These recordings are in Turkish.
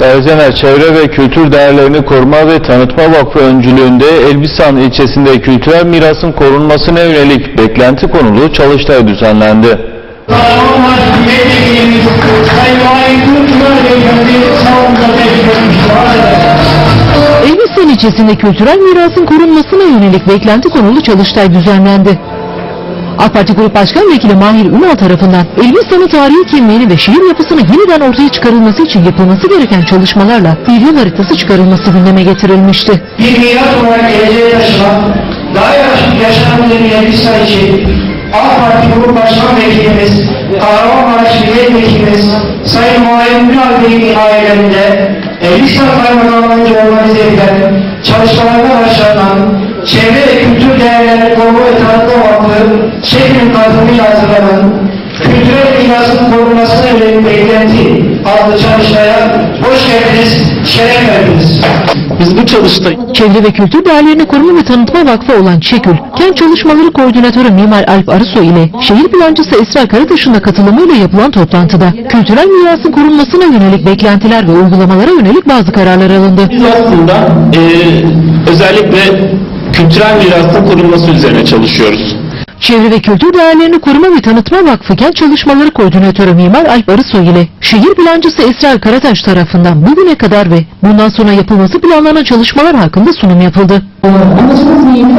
Erzener Çevre ve Kültür Değerlerini Koruma ve Tanıtma Vakfı öncülüğünde Elbistan ilçesinde kültürel mirasın korunmasına yönelik beklenti konulu çalıştay düzenlendi. Elbistan ilçesinde kültürel mirasın korunmasına yönelik beklenti konulu çalıştay düzenlendi. AK Parti Grup Başkan Vekili Mahir Ünal tarafından Elbistan'ın tarihi kimliğini ve şehir yapısını yeniden ortaya çıkarılması için yapılması gereken çalışmalarla bir yol haritası çıkarılması gündeme getirilmişti. Bir miras olarak geleceğe taşımak, daha yaş- yaşanabilir Elbistan için AK Parti Grup Başkan Vekilimiz, Kahramanmaraş Milletvekilimiz Sayın Muharrem Ünal Bey'in ailelerinde Elbistan Kaymakamlığı'nca organize edilen çalışmalarına başlanan Çevre ve Kültür Değerlerini Koruma ve Tanıtma Vakfı şehrin katılımıyla hazırlanan Kültürel mirasın korunmasına yönelik beklenti adlı çalışmaya hoş geldiniz, şeref verdiniz. Biz bu çalıştay Çevre ve Kültür Değerlerini Koruma ve Tanıtma Vakfı olan ÇEKÜL, Kent Çalışmaları Koordinatörü Mimar Alp Arısoy ile şehir plancısı Esra Karataş'ın da katılımıyla yapılan toplantıda kültürel mirasın korunmasına yönelik beklentiler ve uygulamalara yönelik bazı kararlar alındı. biz aslında eee, özellikle kültürel mirasın korunması üzerine çalışıyoruz. Çevre ve Kültür Değerlerini Koruma ve Tanıtma Vakfı Kent Çalışmaları Koordinatörü Mimar Alp Arısoy ile şehir plancısı Esra Karataş tarafından bugüne kadar ve bundan sonra yapılması planlanan çalışmalar hakkında sunum yapıldı. amacımız neydi?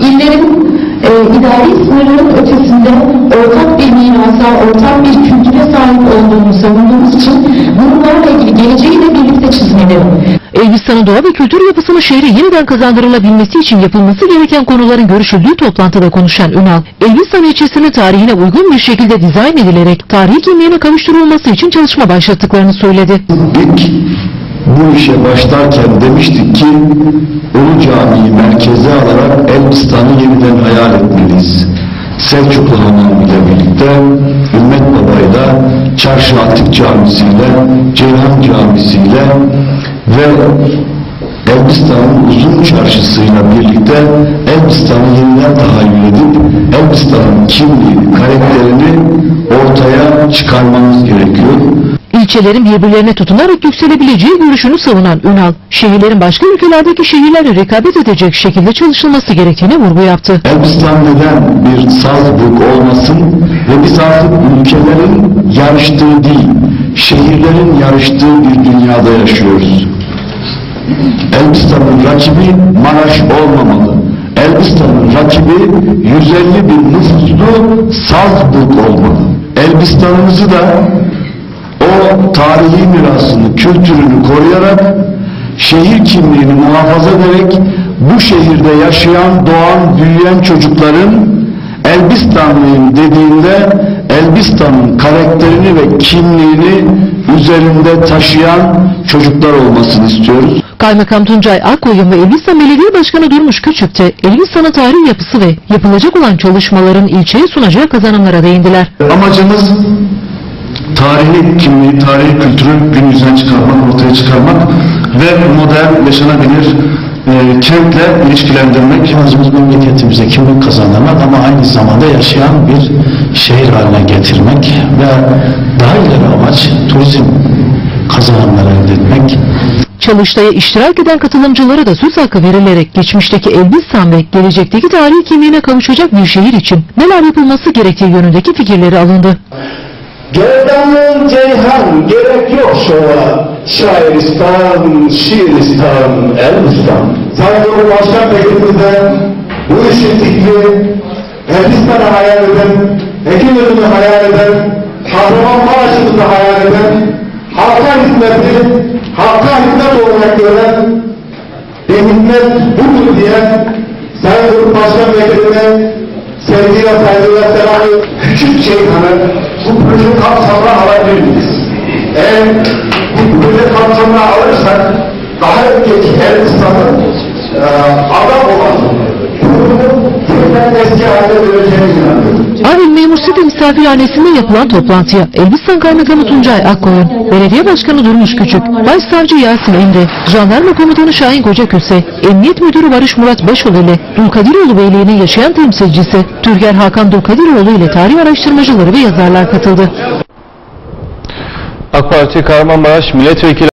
İllerin e, idari sınırların ötesinde ortak bir mirasa, ortak bir kültüre sahip olduğunu savunduğumuz için birlikte çizmeleri. Elbistan'ın doğa ve kültür yapısını şehre yeniden kazandırılabilmesi için yapılması gereken konuların görüşüldüğü toplantıda konuşan Ünal, Elbistan ilçesinin tarihine uygun bir şekilde dizayn edilerek tarihi kimliğine kavuşturulması için çalışma başlattıklarını söyledi. İlk bu işe başlarken demiştik ki Ulu Camii'yi merkeze alarak Elbistan'ı yeniden hayal etmeliyiz. Selçuklu Hamam ile birlikte Ümmet Baba'yla Çarşı Atik Camisi ile Ceyhan Camisi ile ve Elbistan'ın uzun çarşısıyla birlikte Elbistan'ı yeniden tahayyül edip Elbistan'ın kimliğini, karakterini ortaya çıkarmamız gerekiyor. İlçelerin birbirlerine tutunarak yükselebileceği görüşünü savunan Ünal, şehirlerin başka ülkelerdeki şehirlerle rekabet edecek şekilde çalışılması gerektiğine vurgu yaptı. Elbistan neden bir Salzburg olmasın ve biz artık ülkelerin yarıştığı değil, şehirlerin yarıştığı bir dünyada yaşıyoruz. Elbistan'ın rakibi Maraş olmamalı. Elbistan'ın rakibi 150 bin nüfuslu Salzburg olmalı. Elbistan'ımızı da o tarihi mirasını, kültürünü koruyarak şehir kimliğini muhafaza ederek bu şehirde yaşayan, doğan, büyüyen çocukların Elbistanlıyım dediğinde Elbistan'ın karakterini ve kimliğini üzerinde taşıyan çocuklar olmasını istiyoruz. Kaymakam Tuncay Akkoyun ve Elbistan Belediye Başkanı Durmuş Küçük de Elbistan'ın tarihi yapısı ve yapılacak olan çalışmaların ilçeye sunacağı kazanımlara değindiler. Amacımız tarihi kimliği, tarihi kültürü gün yüzüne çıkarmak, ortaya çıkarmak ve modern, yaşanabilir e, kentle ilişkilendirmek. Amacımız memleketimize kimlik kazandırmak ama aynı zamanda yaşayan bir şehir haline getirmek ve daha ileri amaç turizm kazanımları elde etmek. Çalıştaya iştirak eden katılımcılara da söz hakkı verilerek geçmişteki Elbistan ve gelecekteki tarihi kimliğine kavuşacak bir şehir için neler yapılması gerektiği yönündeki fikirleri alındı. Gerdanlı Ceyhan gerek yok şova. Şairistan, şiiristan, Elbistan. Sayın Başkan Vekilimize bu işin fikri Elbistan'ı hayal eden, Ekim hayal eden, Kahramanmaraş'ımızı hayal eden, halka hizmeti, halka hizmet olarak gören, ve hizmet budur diyen Sayın Başkan Vekilime sevgiyle saygıyla selamı küçük Ceyhan'ı bu proje kapsamına alabilir miyiz? Eğer bu proje kapsamına alırsak daha önceki Elbistan'ın Aril Memur Site Misafirhanesi'nde yapılan toplantıya Elbistan Kaymakamı Tuncay Akkoyun, Belediye Başkanı Durmuş Küçük, Başsavcı Yasin Emre, Jandarma Komutanı Şahin Kocaköse, Emniyet Müdürü Barış Murat Başol ile Dulkadiroğlu Beyliği'nin yaşayan temsilcisi Türger Hakan Dulkadiroğlu ile tarih araştırmacıları ve yazarlar katıldı. AK Parti Kahramanmaraş Milletvekili